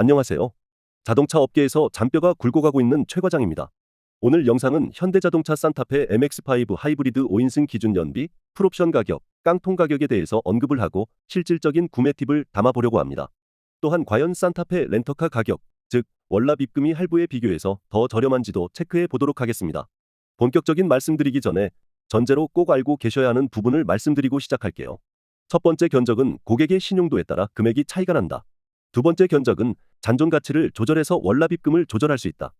안녕하세요. 자동차 업계에서 잔뼈가 굵어가고 있는 최 과장입니다. 오늘 영상은 현대자동차 산타페 MX5 하이브리드 5인승 기준 연비, 풀옵션 가격, 깡통 가격에 대해서 언급을 하고 실질적인 구매 팁을 담아보려고 합니다. 또한 과연 산타페 렌터카 가격, 즉 월납 입금이 할부에 비교해서 더 저렴한지도 체크해 보도록 하겠습니다. 본격적인 말씀드리기 전에 전제로 꼭 알고 계셔야 하는 부분을 말씀드리고 시작할게요. 첫 번째 견적은 고객의 신용도에 따라 금액이 차이가 난다. 두 번째 견적은 잔존 가치를 조절해서 월납 입금을 조절할 수 있다.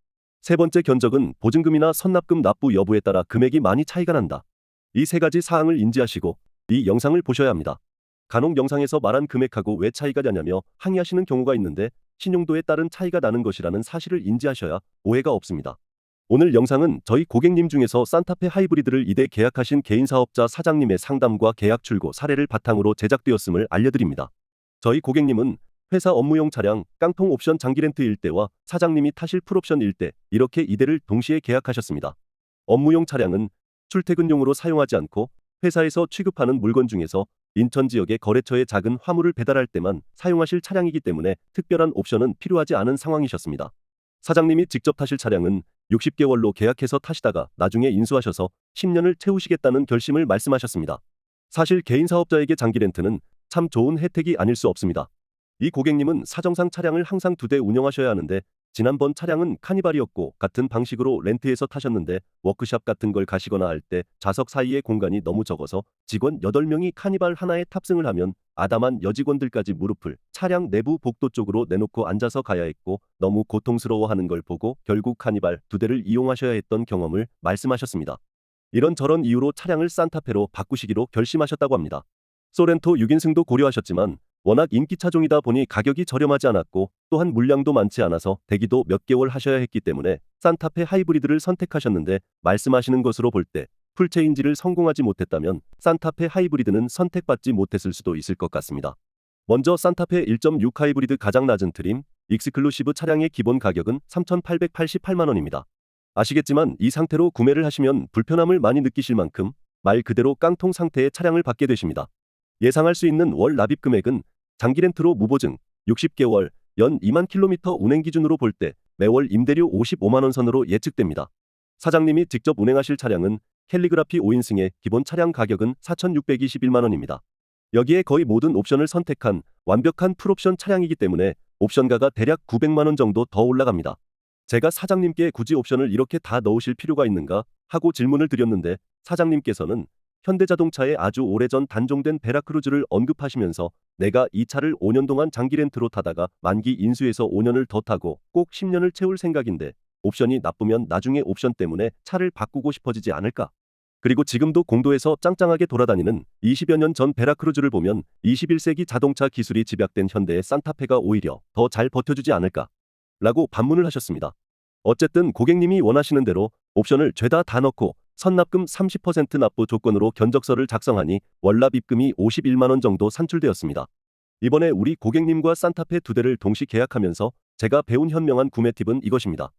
세 번째 견적은 보증금이나 선납금 납부 여부에 따라 금액이 많이 차이가 난다. 이 세 가지 사항을 인지하시고 이 영상을 보셔야 합니다. 간혹 영상에서 말한 금액하고 왜 차이가 나냐며 항의하시는 경우가 있는데 신용도에 따른 차이가 나는 것이라는 사실을 인지하셔야 오해가 없습니다. 오늘 영상은 저희 고객님 중에서 산타페 하이브리드를 2대 계약하신 개인 사업자 사장님의 상담과 계약 출고 사례를 바탕으로 제작되었음을 알려드립니다. 저희 고객님은 회사 업무용 차량, 깡통 옵션 장기 렌트 1대와 사장님이 타실 풀옵션 1대, 이렇게 2대를 동시에 계약하셨습니다. 업무용 차량은 출퇴근용으로 사용하지 않고 회사에서 취급하는 물건 중에서 인천 지역의 거래처에 작은 화물을 배달할 때만 사용하실 차량이기 때문에 특별한 옵션은 필요하지 않은 상황이셨습니다. 사장님이 직접 타실 차량은 60개월로 계약해서 타시다가 나중에 인수하셔서 10년을 채우시겠다는 결심을 말씀하셨습니다. 사실 개인 사업자에게 장기 렌트는 참 좋은 혜택이 아닐 수 없습니다. 이 고객님은 사정상 차량을 항상 두 대 운영하셔야 하는데 지난번 차량은 카니발이었고 같은 방식으로 렌트해서 타셨는데 워크샵 같은 걸 가시거나 할 때 좌석 사이에 공간이 너무 적어서 직원 8명이 카니발 하나에 탑승을 하면 아담한 여직원들까지 무릎을 차량 내부 복도 쪽으로 내놓고 앉아서 가야 했고 너무 고통스러워하는 걸 보고 결국 카니발 두 대를 이용하셔야 했던 경험을 말씀하셨습니다. 이런저런 이유로 차량을 산타페로 바꾸시기로 결심하셨다고 합니다. 소렌토 6인승도 고려하셨지만 워낙 인기 차종이다 보니 가격이 저렴하지 않았고 또한 물량도 많지 않아서 대기도 몇 개월 하셔야 했기 때문에 산타페 하이브리드를 선택하셨는데 말씀하시는 것으로 볼 때 풀체인지를 성공하지 못했다면 산타페 하이브리드는 선택받지 못했을 수도 있을 것 같습니다. 먼저 산타페 1.6 하이브리드 가장 낮은 트림, 익스클루시브 차량의 기본 가격은 3,888만 원입니다. 아시겠지만 이 상태로 구매를 하시면 불편함을 많이 느끼실 만큼 말 그대로 깡통 상태의 차량을 받게 되십니다. 예상할 수 있는 월 납입 금액은 장기 렌트로 무보증 60개월 연 2만 킬로미터 운행 기준으로 볼 때 매월 임대료 55만 원 선으로 예측됩니다. 사장님이 직접 운행하실 차량은 캘리그라피 5인승의 기본 차량 가격은 4,621만 원입니다. 여기에 거의 모든 옵션을 선택한 완벽한 풀옵션 차량이기 때문에 옵션가가 대략 900만 원 정도 더 올라갑니다. 제가 사장님께 굳이 옵션을 이렇게 다 넣으실 필요가 있는가 하고 질문을 드렸는데 사장님께서는 현대자동차에 아주 오래전 단종된 베라크루즈를 언급하시면서 내가 이 차를 5년 동안 장기 렌트로 타다가 만기 인수해서 5년을 더 타고 꼭 10년을 채울 생각인데 옵션이 나쁘면 나중에 옵션 때문에 차를 바꾸고 싶어지지 않을까? 그리고 지금도 공도에서 짱짱하게 돌아다니는 20여 년 전 베라크루즈를 보면 21세기 자동차 기술이 집약된 현대의 산타페가 오히려 더 잘 버텨주지 않을까? 라고 반문을 하셨습니다. 어쨌든 고객님이 원하시는 대로 옵션을 죄다 다 넣고 선납금 30% 납부 조건으로 견적서를 작성하니 월납 입금이 51만 원 정도 산출되었습니다. 이번에 우리 고객님과 산타페 두 대를 동시 계약하면서 제가 배운 현명한 구매 팁은 이것입니다.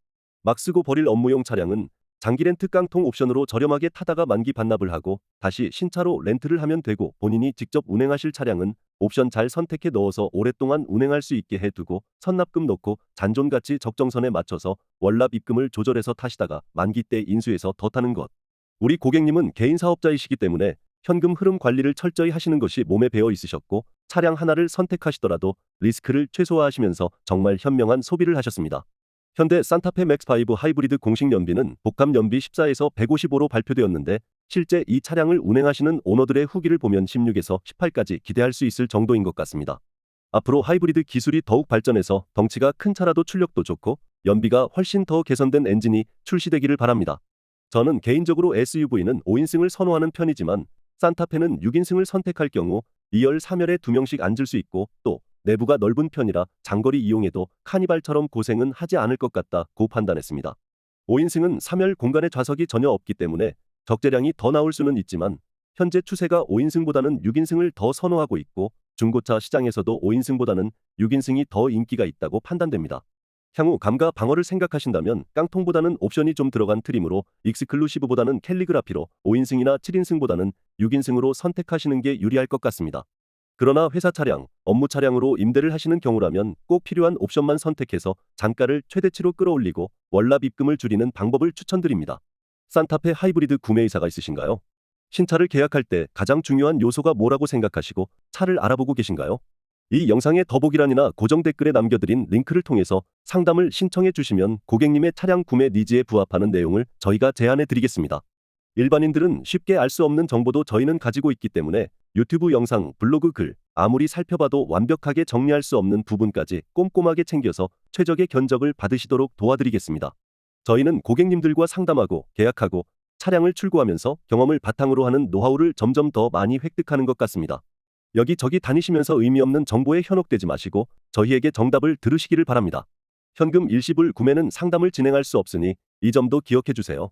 막 쓰고 버릴 업무용 차량은 장기 렌트 깡통 옵션으로 저렴하게 타다가 만기 반납을 하고 다시 신차로 렌트를 하면 되고 본인이 직접 운행하실 차량은 옵션 잘 선택해 넣어서 오랫동안 운행할 수 있게 해두고 선납금 넣고 잔존가치 적정선에 맞춰서 월납 입금을 조절해서 타시다가 만기 때 인수해서 더 타는 것. 우리 고객님은 개인 사업자이시기 때문에 현금 흐름 관리를 철저히 하시는 것이 몸에 배어 있으셨고 차량 하나를 선택하시더라도 리스크를 최소화하시면서 정말 현명한 소비를 하셨습니다. 현대 산타페 맥스5 하이브리드 공식 연비는 복합 연비 14에서 155로 발표되었는데 실제 이 차량을 운행하시는 오너들의 후기를 보면 16에서 18까지 기대할 수 있을 정도인 것 같습니다. 앞으로 하이브리드 기술이 더욱 발전해서 덩치가 큰 차라도 출력도 좋고 연비가 훨씬 더 개선된 엔진이 출시되기를 바랍니다. 저는 개인적으로 SUV는 5인승을 선호하는 편이지만 산타페는 6인승을 선택할 경우 2열 3열에 2명씩 앉을 수 있고 또 내부가 넓은 편이라 장거리 이용에도 카니발처럼 고생은 하지 않을 것 같다고 판단했습니다. 5인승은 3열 공간에 좌석이 전혀 없기 때문에 적재량이 더 나올 수는 있지만 현재 추세가 5인승보다는 6인승을 더 선호하고 있고 중고차 시장에서도 5인승보다는 6인승이 더 인기가 있다고 판단됩니다. 향후 감가 방어를 생각하신다면 깡통보다는 옵션이 좀 들어간 트림으로 익스클루시브보다는 캘리그라피로 5인승이나 7인승보다는 6인승으로 선택하시는 게 유리할 것 같습니다. 그러나 회사 차량, 업무 차량으로 임대를 하시는 경우라면 꼭 필요한 옵션만 선택해서 단가를 최대치로 끌어올리고 월납 입금을 줄이는 방법을 추천드립니다. 산타페 하이브리드 구매 의사가 있으신가요? 신차를 계약할 때 가장 중요한 요소가 뭐라고 생각하시고 차를 알아보고 계신가요? 이 영상의 더보기란이나 고정 댓글에 남겨드린 링크를 통해서 상담을 신청해 주시면 고객님의 차량 구매 니즈에 부합하는 내용을 저희가 제안해 드리겠습니다. 일반인들은 쉽게 알 수 없는 정보도 저희는 가지고 있기 때문에 유튜브 영상, 블로그 글, 아무리 살펴봐도 완벽하게 정리할 수 없는 부분까지 꼼꼼하게 챙겨서 최적의 견적을 받으시도록 도와드리겠습니다. 저희는 고객님들과 상담하고 계약하고 차량을 출고하면서 경험을 바탕으로 하는 노하우를 점점 더 많이 획득하는 것 같습니다. 여기저기 다니시면서 의미 없는 정보에 현혹되지 마시고 저희에게 정답을 들으시기를 바랍니다. 현금 일시불 구매는 상담을 진행할 수 없으니 이 점도 기억해 주세요.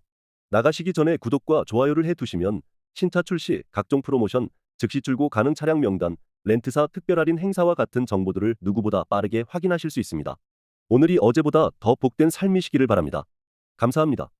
나가시기 전에 구독과 좋아요를 해 두시면 신차 출시, 각종 프로모션, 즉시 출고 가능 차량 명단, 렌트사 특별 할인 행사와 같은 정보들을 누구보다 빠르게 확인하실 수 있습니다. 오늘이 어제보다 더 복된 삶이시기를 바랍니다. 감사합니다.